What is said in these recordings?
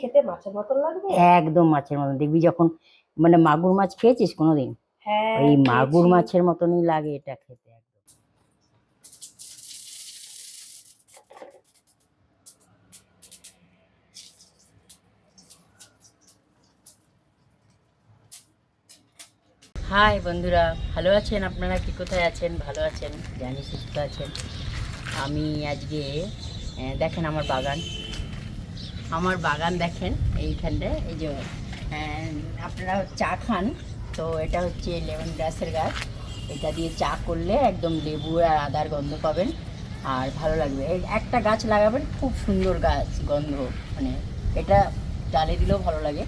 খেতে মাছের মতন লাগবে? একদম মাছের মতন। দেখবি যখন মানে মাগুর মাছ খেয়েছিস কোনোদিন? হ্যাঁ ওই মাগুর মাছের মতনই লাগে এটা খেতে একদম। হাই বন্ধুরা ভালো আছেন আপনারা? কি কোথায় আছেন? ভালো আছেন? জানি সুস্থ আছেন। আমি আজকে আহ, দেখেন আমার বাগান। আমার বাগান দেখেন, এইখানটায়, এই যে আপনারা চা খান। তো এটা হচ্ছে লেমন গ্রাসের গাছ। এটা দিয়ে চা করলে একদম লেবু আর আদার গন্ধ পাবেন, আর ভালো লাগবে। একটা গাছ লাগাবেন, খুব সুন্দর গাছ, গন্ধ মানে এটা ডালে দিলেও ভালো লাগে।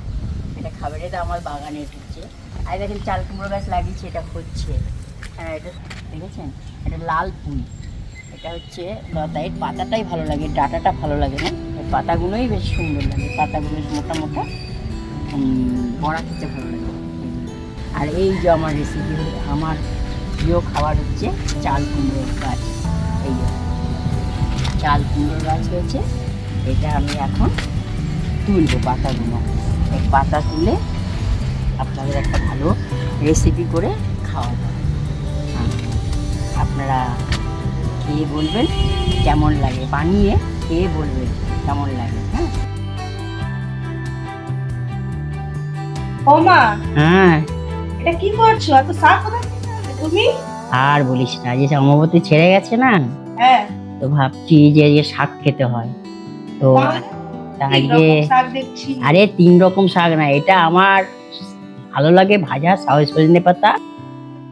এটা খাবার এটা আমার বাগানের হচ্ছে। আর দেখেন, চাল কুমড়ো গাছ লাগিয়েছি, এটা হচ্ছে হ্যাঁ এটা দেখেছেন? এটা লাল ফুল এটা হচ্ছে লতা এর পাতাটাই ভালো লাগে, ডাটাটা ভালো লাগে না? পাতাগুলোই বেশ সুন্দর লাগে পাতাগুলো মোটা মোটা বড়া খেতে ভালো লাগে। আর এই যে আমার রেসিপি আমার প্রিয় খাবার হচ্ছে চাল কুমড়োর গাছ। এই চাল কুমড়োর গাছ হয়েছে এটা আমি এখন তুলবো পাতাগুলো। এই পাতা তুলে আপনাদের একটা ভালো রেসিপি করে খাওয়াবো। হ্যাঁ, আপনারা খেয়ে বলবেন কেমন লাগে বানিয়ে খেয়ে বলবেন। কেমন লাগে হ্যাঁ? ও মা হ্যাঁ। এটা কি করছ? এত শাক কোথায় থেকে আনলে তুমি? আর বলিস না যে অমাবতী ছেড়ে গেছে না হ্যাঁ। তো ভাবছি যে যে শাক খেতে হয়। তো আজকে আরে তিন রকম শাক না এটা আমার ভালো লাগে ভাজা সাউথ সজনে পাতা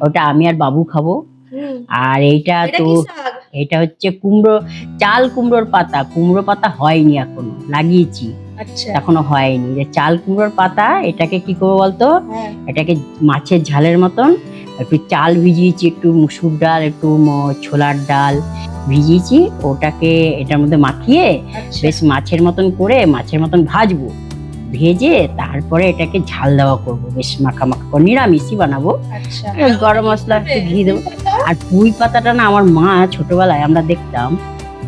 ওটা আমি আর বাবু খাব। আর এইটা তো এটা হচ্ছে কুমড়ো চাল কুমড়োর পাতা। কুমড়ো পাতা হয়নি এখনও লাগিয়েছি। আচ্ছা। এখনও হয়নি। যে চাল কুমড়োর পাতা এটাকে কি করব বলতো? হ্যাঁ। এটাকে মাছের ঝালের মতন একটু চাল ভিজিয়েছি একটু মুসুর ডাল একটু ছোলার ডাল ভিজিয়েছি ওটাকে এটার মধ্যে মাখিয়ে আচ্ছা। বেশ মাছের মতন করে মাছের মতন ভাজবো। ভেজে তারপরে এটাকে ঝাল দেওয়া করব। বেশ মাখা মাখা করে নিরামিষই বানাবো। আচ্ছা। গরম মশলা একটু ঘি দেবো। আর পুঁই পাতাটা না আমার মা ছোটবেলায় আমরা দেখতাম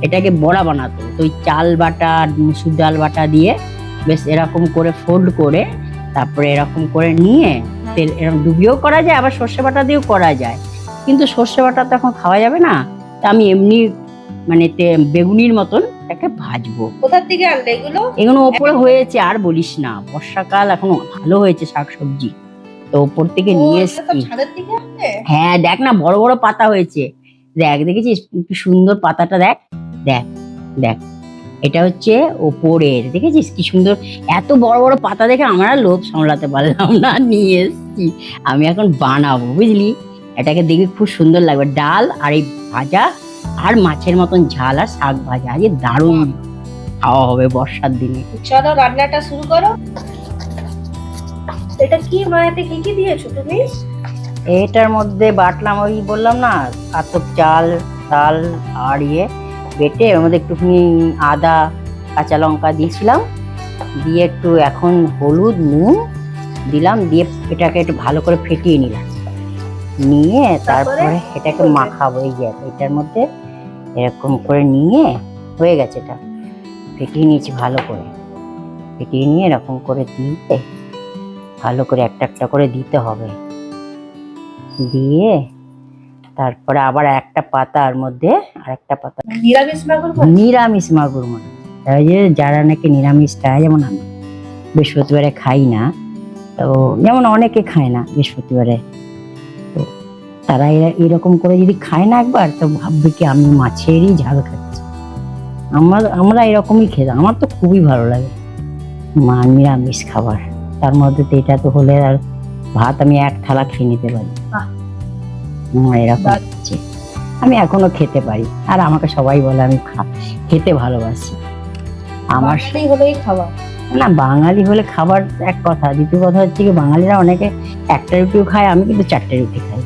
এটাকে বড়া বানাতো। তো ওই চাল বাটা মুসুর ডাল বাটা দিয়ে বেশ এরকম করে ফোল্ড করে তারপরে এরকম করে নিয়ে তেল এরকম ডুবিয়েও করা যায় আবার সর্ষে বাটা দিয়েও করা যায়। কিন্তু সর্ষে বাটা তো এখন খাওয়া যাবে না। তা আমি এমনি মানে বেগুনির মতন এটাকে ভাজবো। কোথার থেকে আনলে এগুলো? এগুলো ওপরে হয়েছে আর বলিস না। বর্ষাকাল এখন ভালো হয়েছে শাকসবজি। তো ওপর থেকে নিয়ে এসছি। হ্যাঁ দেখ না বড় বড় পাতা হয়েছে। দেখ দেখেছিস? কি সুন্দর পাতাটা দেখ। দেখ দেখ। এটা হচ্ছে ওপরের। দেখেছিস? কি সুন্দর। এত বড় বড় পাতা দেখে আমরা লোভ সামলাতে পারলাম না। নিয়ে এসছি। আমি এখন বানাবো বুঝলি? এটাকে দেখবি খুব সুন্দর লাগবে। ডাল আর এই ভাজা আর মাছের মতন ঝাল আর শাক ভাজা আজকে দারুণ খাওয়া হবে বর্ষার দিনে। চলো রান্নাটা শুরু করো। এটা কি মায়াতে কি কি দিয়েছ তুমি? এটার মধ্যে বাটলাম ওই বললাম না আতপ চাল ডাল আর ইয়ে বেটে ওর মধ্যে একটুখানি আদা কাঁচা লঙ্কা দিয়েছিলাম। দিয়ে একটু এখন হলুদ নুন দিলাম দিয়ে এটাকে একটু ভালো করে ফেটিয়ে নিলাম। নিয়ে তারপরে? এটাকে মাখাবো এই যে এটার মধ্যে এরকম করে নিয়ে হয়ে গেছে এটা। ফেটিয়ে নিয়েছি ভালো করে। ফেটিয়ে নিয়ে এরকম করে দিয়ে ভালো করে একটা একটা করে দিতে হবে। দিয়ে তারপরে আবার একটা পাতার মধ্যে আর একটা পাতা। নিরামিষ মাগুর? নিরামিষ মাগুর মাছ তাই যে যারা নাকি নিরামিষ খায় যেমন আমি বৃহস্পতিবারে খাই না তো যেমন অনেকে খায় না বৃহস্পতিবারে। তারা এরা- এরকম করে যদি খায় না একবার তো ভাববে কি আমি মাছেরই ঝাল খাচ্ছি। আমার আমরা এরকমই খেতাম আমার তো খুবই ভালো লাগে মা নিরামিষ খাবার। তার মধ্যে তো এটা তো হলে আর ভাত আমি এক থালা খেয়ে নিতে পারি। এরকম হচ্ছে আমি এখনও খেতে পারি। আর আমাকে সবাই বলে আমি খেতে ভালোবাসি। আমার হলেই খাওয়া না বাঙালি হলে খাবার এক কথা। দ্বিতীয় কথা হচ্ছে কি বাঙালিরা অনেকে একটা রুটিও খায় আমি কিন্তু চারটে রুটি খাই।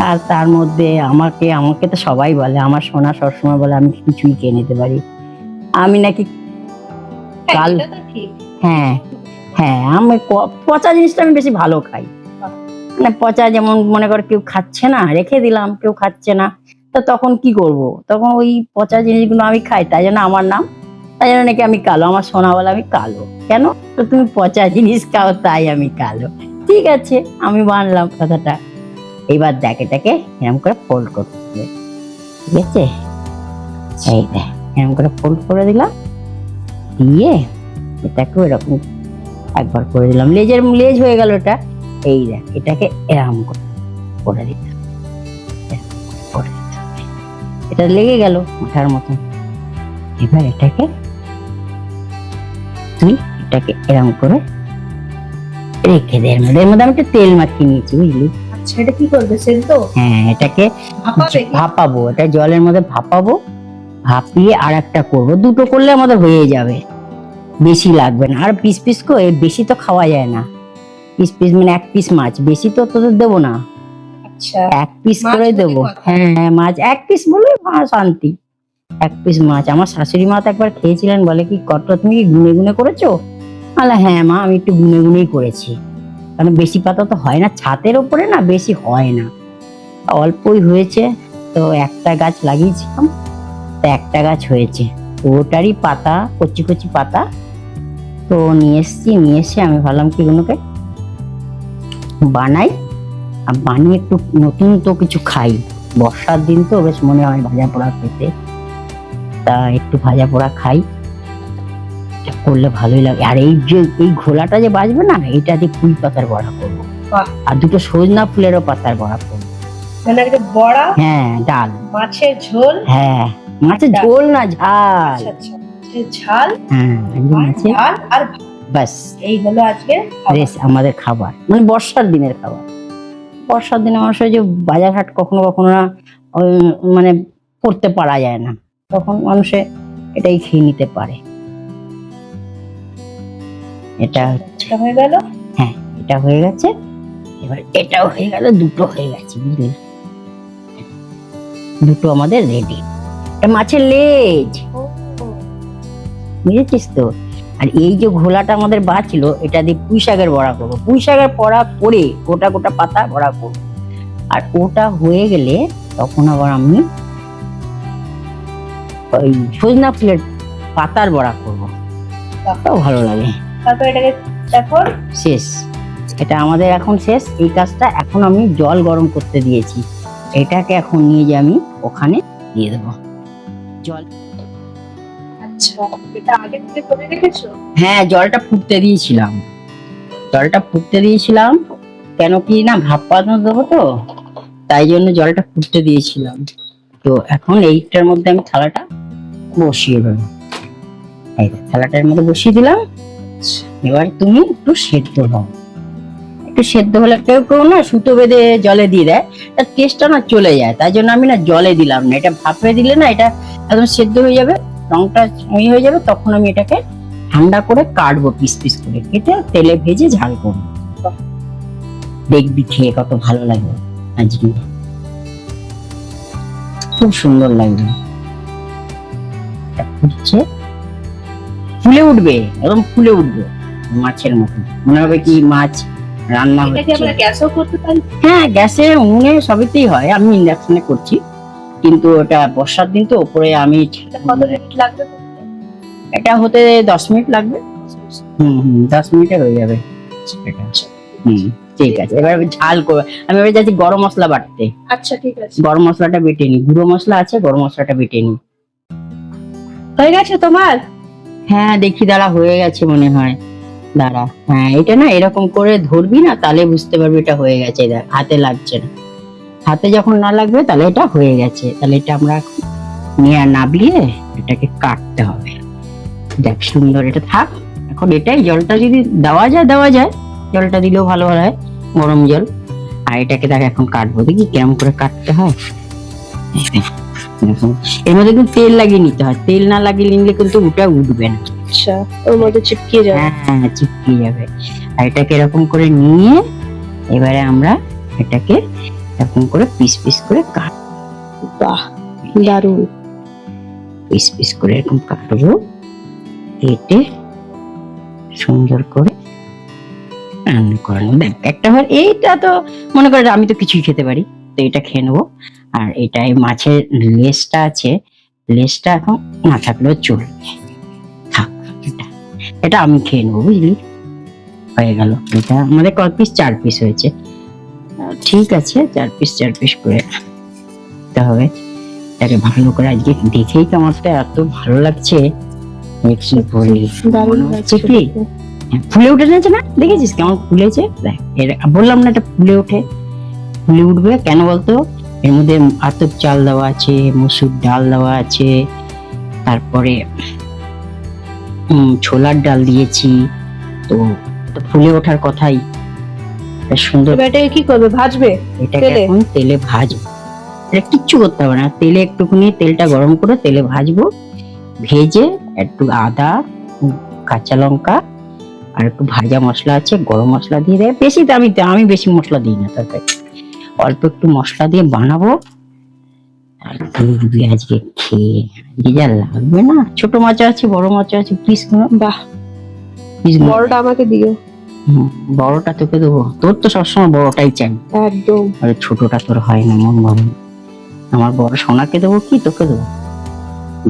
আর তার মধ্যে আমাকে আমাকে তো সবাই বলে আমার সোনা সবসময় বলে আমি কিছুই খেয়ে নিতে পারি। আমি নাকি হ্যাঁ, কাল- হ্যাঁ হ্যাঁ আমি পচা জিনিসটা আমি বেশি ভালো খাই। মানে পচা যেমন মনে কর কেউ খাচ্ছে না রেখে দিলাম কেউ খাচ্ছে না তো তখন কি করব? তখন ওই পচা জিনিসগুলো আমি খাই তাই জন্য আমার নাম তাই জন্য নাকি আমি কালো আমার সোনা বলে আমি কালো। কেন? তো তুমি পচা জিনিস খাও তাই আমি কালো। ঠিক আছে আমি মানলাম কথাটা। এবার দেখ এটাকে এরকম করে ফোল্ড করতে হবে। ঠিক আছে? এই দেখ এরকম করে ফোল্ড করে দিলাম। দিয়ে এটাকে এরকম একবার করে দিলাম। লেজের লেজ হয়ে গেল এটা। এই দেখ এটাকে এরকম করে করে দিলাম। এটা লেগে গেল মাথার মতন। এবার এটাকে তুই এটাকে এরকম করে রেখে দে। এর মধ্যে এর মধ্যে আমি একটু তেল মাখিয়ে নিয়েছি বুঝলি? আচ্ছা এটা কি করবে সেদ্ধ হ্যাঁ এটাকে ভাপাবে ভাপাবো এটা জলের মধ্যে ভাপাবো ভাপিয়ে আর একটা করব। দুটো করলে আমাদের হয়ে যাবে বেশি লাগবে না। আর পিস পিস করে বেশি তো খাওয়া যায় না। পিস পিস মানে এক পিস মাছ বেশি তো তোদের দেবো না। আচ্ছা এক পিস করে দেবো। হ্যাঁ হ্যাঁ মাছ এক পিস বলে শান্তি এক পিস মাছ। আমার শাশুড়ি মা তো একবার খেয়েছিলেন বলে কি কত তুমি কি গুনে গুনে করেছ? আলা হ্যাঁ মা আমি একটু গুনে গুনেই করেছি। কারণ বেশি পাতা তো হয় না ছাতের ওপরে না বেশি হয় না। অল্পই হয়েছে, তো একটা গাছ লাগিয়েছিলাম, তো একটা গাছ হয়েছে। ওটারই পাতা, কচি কচি পাতা, তো নিয়ে এসছি, নিয়ে এসে আমি ভাবলাম কি এগুলোকে বানাই। আর বানিয়ে একটু নতুন তো কিছু খাই। বর্ষার দিন তো বেশ মনে হয় ভাজা পোড়া খেতে। তা একটু ভাজা পোড়া খাই। করলে ভালোই লাগে। আর এই যে এই ঘোলাটা যে বাজবে না এটা দিয়ে ফুল পাতার বড়া করব। আর দুটো সজনা ফুলেরও পাতার বড়া করব। মানে বড়া? হ্যাঁ ডাল। মাছের ঝোল? হ্যাঁ মাছের ঝোল না ঝাল। আচ্ছা আচ্ছা। ঝাল? হ্যাঁ আর। ব্যাস। এই হলো আজকে রেস আমাদের খাবার। মানে বর্ষার দিনের খাবার। বর্ষার দিনে মানুষের যে বাজার হাট কখনো কখনো না মানে করতে পারা যায় না। তখন মানুষে এটাই খেয়ে নিতে পারে। এটা হচ্ছে হয়ে গেল? হ্যাঁ এটা হয়ে গেছে। এবার এটাও হয়ে গেল দুটো হয়ে গেছে বুঝলি? দুটো আমাদের রেডি এটা মাছের লেজ। বুঝেছিস তো? আর এই যে ঘোলাটা আমাদের বাঁচলো এটা দিয়ে পুঁই শাকের বড়া করব। পুঁই শাকের বড়া করে গোটা গোটা পাতা বড়া করব। আর ওটা হয়ে গেলে তখন আবার আমি ওই সজনা ফুলের পাতার বড়া করব। তাও ভালো লাগে। তারপর এটাকে শেষ। এটা আমাদের এখন শেষ। এই কাজটা এখন আমি জল গরম করতে দিয়েছি। এটাকে এখন নিয়ে যে আমি ওখানে দিয়ে দেবো। জল। আচ্ছা এটা আগে থেকে করে রেখেছো? হ্যাঁ জলটা ফুটতে দিয়েছিলাম। জলটা ফুটতে দিয়েছিলাম। কেন কি না ভাপ পাতানো দেবো তো। তাই জন্য জলটা ফুটতে দিয়েছিলাম। তো এখন এইটার মধ্যে আমি থালাটা বসিয়ে দেবো। এই থালাটার মধ্যে বসিয়ে দিলাম। এবার তুমি একটু সেদ্ধ হও একটু সেদ্ধ হলে কেউ কেউ না সুতো বেঁধে জলে দিয়ে দেয়, তার টেস্টটা না চলে যায়। তাই জন্য আমি না জলে দিলাম না। এটা ভাপে দিলে না এটা একদম সেদ্ধ হয়ে যাবে, রংটা ইয়ে হয়ে যাবে, তখন আমি এটাকে ঠান্ডা করে কাটবো পিস পিস করে। কেটে তেলে ভেজে ঝাল করব। দেখবি খেয়ে কত ভালো লাগবে আজকে। খুব সুন্দর লাগবে। ফুটছে ফুলে উঠবে একদম ফুলে উঠবে মাছের মতো। মনে হবে কি মাছ রান্না হচ্ছে। হ্যাঁ গ্যাসে উনুনে সবেতেই হয়। আমি ইন্ডাকশনে করছি। কিন্তু ওটা বর্ষার দিন তো ওপরে আমি এটা হতে দশ মিনিট লাগবে। হুম হুম দশ মিনিটে হয়ে যাবে। এটা। হুম ঠিক আছে। এবার ঝাল করব। আমি এবার যাচ্ছি গরম মশলা বাটতে। আচ্ছা ঠিক আছে। গরম মশলাটা বেটে নি গুঁড়ো মশলা আছে গরম মশলাটা বেটে নি হয়ে গেছে তোমার? হ্যাঁ দেখি দাঁড়া, হয়ে গেছে মনে হয়। দাঁড়া হ্যাঁ এটা না এরকম করে ধরবি না, তাহলে বুঝতে পারবি এটা হয়ে গেছে, দেখ, হাতে লাগছে না। হাতে যখন না লাগবে, তাহলে এটা হয়ে গেছে। তাহলে এটা আমরা নিয়ে নাবিয়ে এটাকে কাটতে হবে। দেখ, সুন্দর এটা থাক। এখন এটাই জলটা যদি দেওয়া যায় দেওয়া যায়। জলটা দিলেও ভালো হয়, গরম জল। আর এটাকে দেখ, এখন কাটবো। দেখি কেমন করে কাটতে হয়। এরকম। এর মধ্যে কিন্তু তেল লাগিয়ে নিতে হয়। তেল না লাগিয়ে নিলে কিন্তু ওটা উঠবে না। আচ্ছা ওর মধ্যে চিপকিয়ে যাবে। হ্যাঁ যাবে। আর এটাকে এরকম করে নিয়ে এবারে আমরা এটাকে এরকম করে পিস পিস করে কাট বাহ দারুণ। পিস পিস করে এরকম কাটবো। কেটে সুন্দর করে রান্না করে নেব। দেখ একটা হয় এইটা তো মনে করে আমি তো কিছুই খেতে পারি। তো এটা খেয়ে নেব। আর এটাই মাছের লেজটা আছে লেজটা এখন না থাকলেও চলবে। থাক এটা এটা আমি খেয়ে নেব বুঝলি? হয়ে গেল। এটা আমাদের ক পিস চার পিস হয়েছে। ঠিক আছে চার পিস চার পিস করে দিতে হবে। এটাকে ভালো করে আজকে দেখেই তো আমার তো এত ভালো লাগছে। একটু বলি কি? হ্যাঁ, ফুলে উঠে গেছে না? দেখেছিস কেমন ফুলেছে? দেখ বললাম না এটা ফুলে ওঠে। ফুলে উঠবে কেন বলতো? এর মধ্যে আতপ চাল দেওয়া আছে মুসুর ডাল দেওয়া আছে তারপরে ছোলার ডাল দিয়েছি। তো ফুলে ওঠার কথাই। সুন্দর। এটাকে কি করবে? ভাজবে? এটাকে? এখন তেলে ভাজবো। এটা কিচ্ছু করতে হবে না। তেলে একটুখানি তেলটা গরম করে তেলে ভাজবো। ভেজে একটু আদা কাঁচা লঙ্কা আর একটু ভাজা মশলা আছে গরম মশলা দিয়ে দেয়। বেশি দামি আমি বেশি মশলা দিই না তরকারি অল্প একটু মশলা দিয়ে বানাবো। আর দেখবি আজকে খেয়ে আজকে যা লাগবে না ছোট মাছ আছে বড় মাছ আছে পিস বাহ পিস বড়টা আমাকে দিও। বড়টা তোকে দেবো। তোর তো সবসময় বড়টাই চাই। একদম। আরে ছোটটা তোর হয় না মন ভাবে। আমার বড় সোনাকে দেবো কি তোকে দেবো?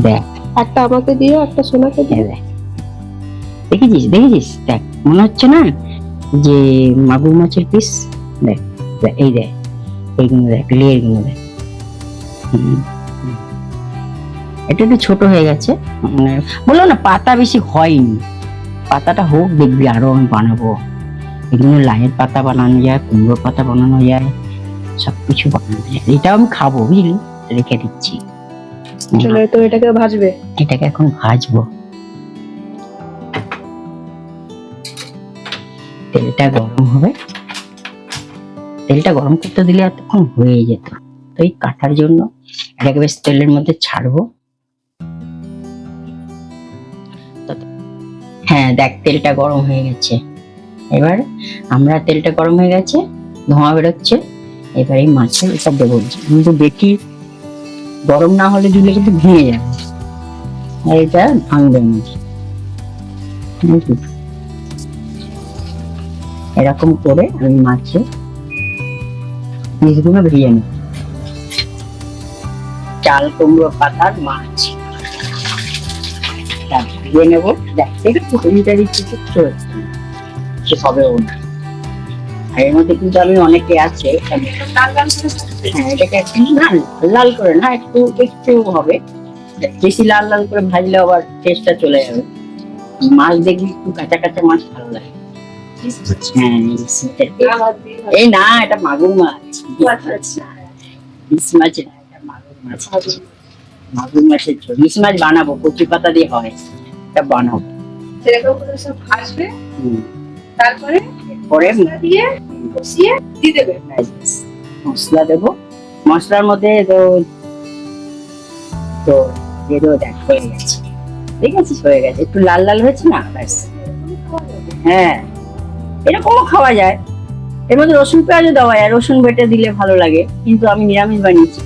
দেখ। একটা আমাকে দিও একটা সোনাকে দিও। দেখ। দেখেছিস দেখেছিস? দেখ মনে হচ্ছে না যে মাগুর মাছের পিস দেখ, এই দেখ। এইগুলো দেখ লেয়ারগুলো। এটা একটু ছোট হয়ে গেছে মানে বললাম না পাতা বেশি হয়নি। পাতাটা হোক দেখবি আরও আমি বানাবো। এগুলো লাইয়ের পাতা বানানো যায় কুমড়োর পাতা বানানো যায় সবকিছু বানানো যায়। এটাও আমি খাব বুঝলি? রেখে দিচ্ছি। তো এটাকে ভাজবে? এটাকে এখন ভাজবো। তেলটা গরম হবে। তেলটা গরম করতে দিলে এতক্ষণ হয়ে যেত। তো এই কাটার জন্য এটাকে বেশ তেলের মধ্যে ছাড়বো। হ্যাঁ দেখ তেলটা গরম হয়ে গেছে। এবার আমরা তেলটা গরম হয়ে গেছে, ধোঁয়া বেরোচ্ছে। এবার এই মাছের এটা দেবো। কিন্তু বেশি গরম না হলে দিলে কিন্তু ভেঙে যাবে আর এটা ভাঙবে না? এরকম করে আমি মাছে নিই চাল কুমড়ো পাতার মাছ। ভেজে নেব। সে না। এর মধ্যে কিন্তু আমি অনেকে আছে হ্যাঁ, এটাকে না লাল করে না একটু একটু হবে। বেশি লাল লাল করে ভাজলে আবার টেস্টটা চলে যাবে। মাছ দেখবি একটু কাঁচা কাঁচা মাছ ভালো লাগে। এই না এটা মাগুর মাছ। ইলিশ মাছ না এটা মাগুর মাছ। মাগুর মাছের ঝোল। ইলিশ মাছ বানাবো কচি পাতা দিয়ে হয় এটা বানাবো। সেরকম করে সব ভাজবে তারপরে পরে মশলা দিয়ে কষিয়ে দিয়ে দেবে। মশলা দেবো। মশলার মধ্যে তো তো দিয়ে দেবো দেখ হয়ে গেছে। দেখেছিস হয়ে গেছে। একটু লাল লাল হয়েছে না? ব্যাস। হ্যাঁ। এরকমও খাওয়া যায়। এর মধ্যে রসুন পেঁয়াজও দেওয়া যায় রসুন বেটে দিলে ভালো লাগে কিন্তু আমি নিরামিষ বানিয়েছি।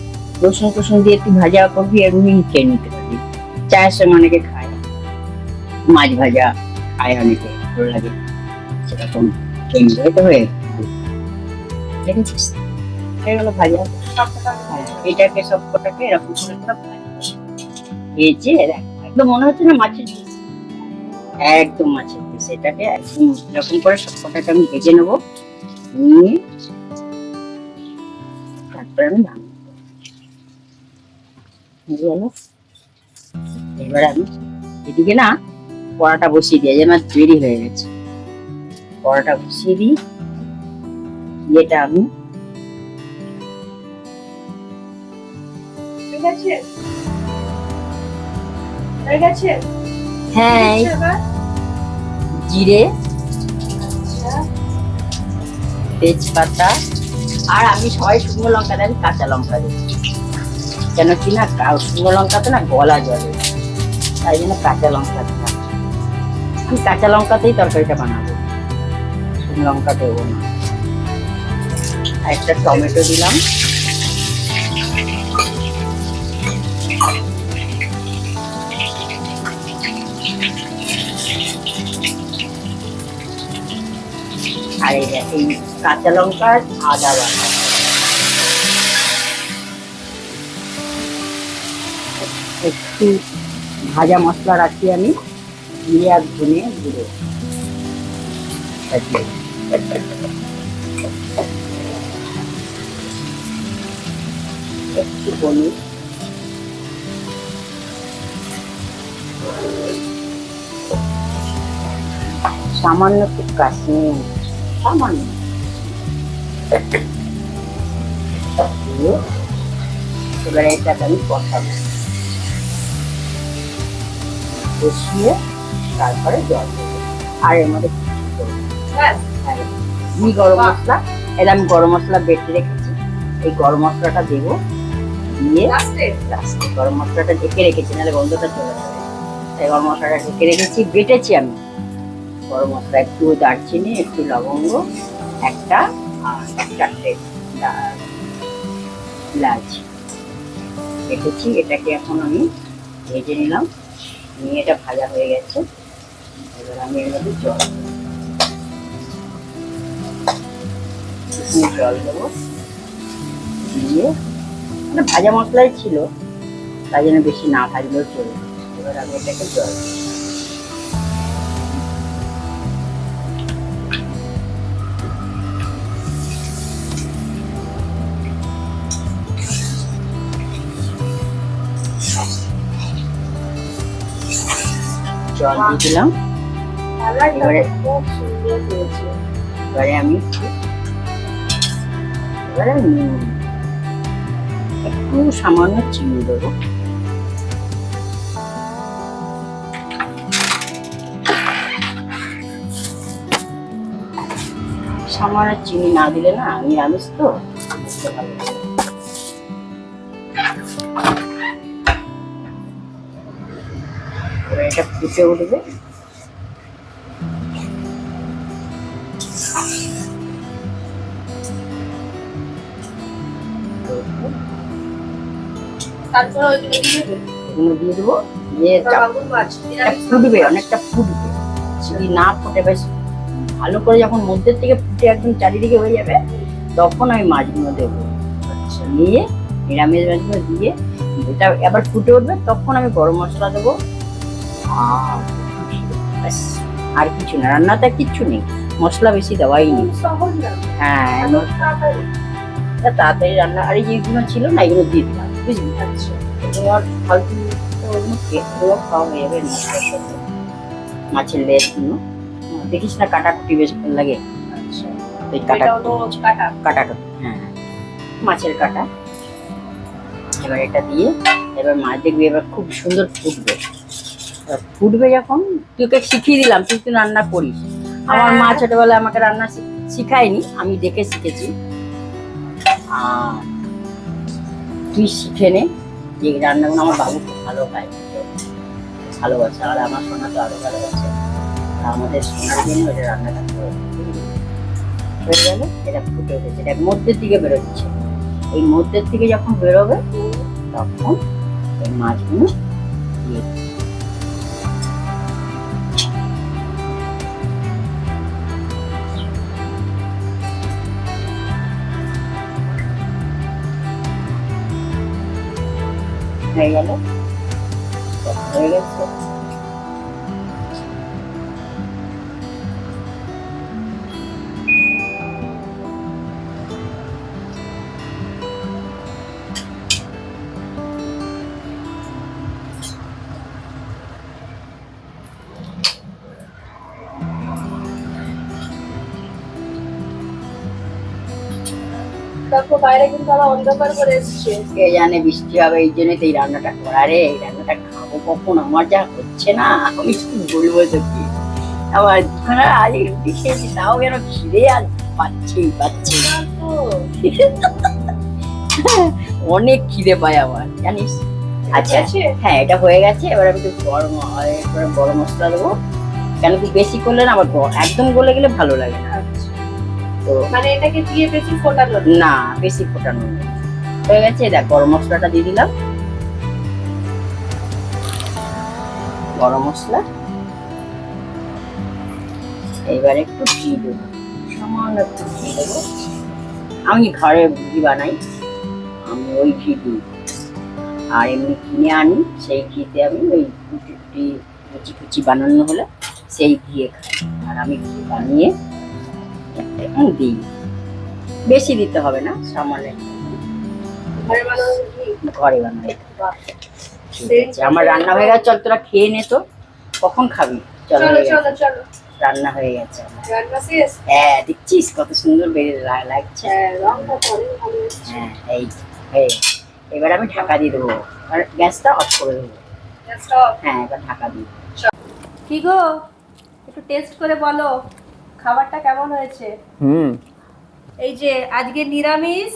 রসুন টসুন দিয়ে একটু ভাজা করবি এমনি খেয়ে নিতে পারবি চায়ের সঙ্গে অনেকে খায় মাছ ভাজা খায় অনেকে ভালো লাগে। সেরকম খেয়ে নিতে এটা হয়ে ভাজা। হ্যাঁ, এটাকে সব এরকম। একদম মনে হচ্ছে না মাছের একদম মাছের একদম এরকম করে সব কটাকে আমি ভেজে নেব। নিয়ে তারপরে আমি ভাঙবো এবার আমি এদিকে না কড়াটা বসিয়ে দিই যেন দেরি হয়ে গেছে। কড়াটা বসিয়ে দিই এটা আমি ঠিক আছে হয়ে জিরে, তেজপাতা, আর আমি সবাই শুকনো লঙ্কা আমি কাঁচা লঙ্কা দিই। কেন কি না শুকনো লঙ্কাতে না গলা জলে তাই জন্য কাঁচা লঙ্কা দিলাম আমি কাঁচা লঙ্কাতেই তরকারিটা বানাবো। শুকনো লঙ্কা দেবো না। আর একটা টমেটো দিলাম। আর এই এই কাঁচা লঙ্কা আদা বাটা। একটু ভাজা মশলা রাখি আমি জিরে আর ধনে গুঁড়ো। একটু সামান্য একটু কাশ্মীর। সামান্য দিয়ে এবারে এটাকে আমি কষাবো কষিয়ে তারপরে জল দেবো। আর এর মধ্যে ঘি গরম মশলা এটা আমি গরম মশলা বেটে রেখেছি। এই গরম মশলাটা দেবো দিয়ে লাস্টে গরম মশলাটা ঢেকে রেখেছি নাহলে গন্ধটা চলে যাবে। তাই গরম মশলাটা ঢেকে রেখেছি বেটেছি আমি। গরম মশলা একটু দারচিনি, একটু লবঙ্গ, একটা আর চারটে এলাচ রেখেছি। এটাকে এখন আমি ভেজে নিলাম। নিয়ে এটা ভাজা হয়ে গেছে। এবার আমি এর মধ্যে জল জল দেবো। মানে ভাজা মশলাই ছিল, তাই জন্য বেশি না ভাজলেও চলবে। এবার আমি এটাকে জল দেবো। জল দিয়ে দিলাম। এবারে- এবারে আমি এবারে একটু সামান্য চিনি দেবো। সামান্য চিনি না দিলে না নিরামিষ তো, বুঝতে ভালো ফুটে উঠবে। তারপরে ওইগুলো দিয়ে দেবে। দিয়ে ফুটবে অনেকটা ফুটবে। যদি না ফুটে বেশ ভালো করে যখন মধ্যের থেকে ফুটে একদম চারিদিকে হয়ে যাবে তখন আমি মাছগুলো দেবো। আচ্ছা নিয়ে নিরামিষ মাছগুলো দিয়ে এটা আবার ফুটে উঠবে তখন আমি গরম মশলা দেবো। আর কিছু না রান্নাতে কিচ্ছু নেই মশলা বেশি দেওয়াই নেই। হ্যাঁ তাড়াতাড়ি। রান্না আর এই যেগুলো ছিল না এগুলো দিয়ে দিলাম বুঝলি? আচ্ছা। এগুলো আর ফালতু খাওয়া হয়ে যাবে মাছের লেজগুলো দেখিস না কাটাকুটি বেশ ভালো লাগে? আচ্ছা। এই কাটা কাটা? হ্যাঁ। মাছের কাটা। এবার এটা দিয়ে এবার মাছ দেখবি এবার খুব সুন্দর ফুটবে। ফুটবে যখন তোকে শিখিয়ে দিলাম তুই তুই রান্না করিস। আমার মা হ্যাঁ। ছোটবেলায় আমাকে রান্না শিখায়নি আমি দেখে শিখেছি। আর তুই শিখে নে যে রান্নাগুলো আমার বাবু খুব ভালো খায়। ভালোবাসে আর আমার সোনা তো আরও ভালোবাসে। আমাদের সোনার জন্য এটা রান্নাটা করে হয়ে গেল এটা ফুটে উঠেছে এটা মধ্যের দিকে বেরোচ্ছে। এই মধ্যের থেকে যখন বেরোবে তখন এই মাছগুলো দিয়ে হয়ে গেল। হয়ে গেছে। বাইরে কিন্তু আবার অন্ধকার করে এসছে। কে জানে বৃষ্টি হবে এই তো এই রান্নাটা করা। রে এই রান্নাটা খাব কখন? আমার যা হচ্ছে না আমি কি বলব তোকে? আমার দুখানা আজ রুটি খেয়েছি তাও যেন খিদে আর পাচ্ছেই পাচ্ছে না তো অনেক খিদে পায় আমার জানিস? আচ্ছা আছে? হ্যাঁ এটা হয়ে গেছে এবার আমি একটু গরম গরম মশলা দেবো। কেন কি বেশি করলে না আমার একদম গলে গেলে ভালো লাগে না। আচ্ছা। তো মানে এটাকে দিয়ে বেশি ফোটানো না বেশি ফোটানো হয়ে গেছে দেখ গরম মশলাটা দিয়ে দিলাম। গরম মশলা। এইবার একটু ঘি দেবো। সামান্য একটু ঘি দেবো। আমি ঘরে ঘি বানাই। আমি ওই ঘি দিই। আর এমনি কিনে আনি সেই ঘিতে আমি ওই কুচি কুচি টুচি বানানো হলে সেই দিয়ে খাই। আর আমি ঘি বানিয়ে দিই বেশি দিতে হবে না সামান্য। ঘরে আছে আমার রান্না হয়ে গেছে চল তোরা খেয়ে নে তো কখন খাবি? চলো চলো চলো রান্না হয়ে গেছে হ্যাঁ দেখছিস কত সুন্দর বেড়ে লাগছে। হ্যাঁ। হ্যাঁ এই এবার আমি ঢাকা দিয়ে দেবো। আর গ্যাসটা অফ করে দেবো। হ্যাঁ এবার ঢাকা দেবো। কি গো? একটু টেস্ট করে বলো। খাবারটা কেমন হয়েছে? হুম। এই যে আজকে নিরামিষ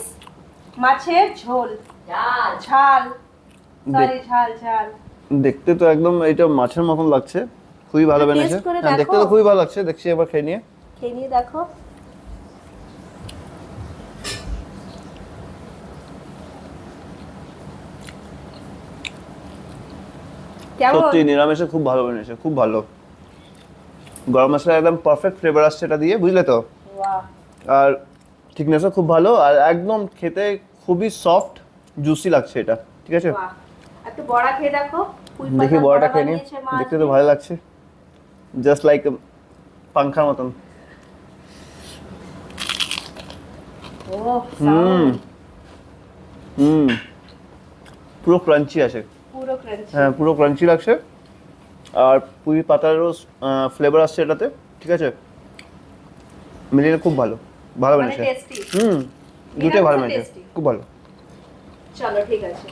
মাছের ঝোল। ঝাল। সরি ঝাল ঝাল। দেখতে তো একদম এটা মাছের মতন লাগছে। খুবই ভালো বেনেছে হ্যাঁ, দেখতে তো খুবই ভালো লাগছে। দেখছি এবার খেয়ে নিয়ে। খেয়ে নিয়ে দেখো। কেমন? সত্যি নিরামিষে খুব ভালো বেনেছে খুব ভালো। গরম মশলা একদম পারফেক্ট ফ্লেভার আসছে এটা দিয়ে বুঝলে তো? আর থিকনেসও খুব ভালো আর একদম খেতে খুবই সফট জুসি লাগছে এটা ঠিক আছে? একটু বড়া খেয়ে দেখো দেখি বড়াটা খেয়ে নিই। দেখতে তো ভালো লাগছে। জাস্ট লাইক পাংখার মতন। হুম। হুম। পুরো ক্রাঞ্চি আছে। পুরো ক্রাঞ্চি হ্যাঁ পুরো ক্রাঞ্চি লাগছে। আর পুরি পাতারও ফ্লেভার আসছে এটাতে ঠিক আছে? মিলিয়ে খুব ভালো ভালো মানে হুম দুটোই ভালো বানিয়েছে খুব ভালো। চলো ঠিক আছে।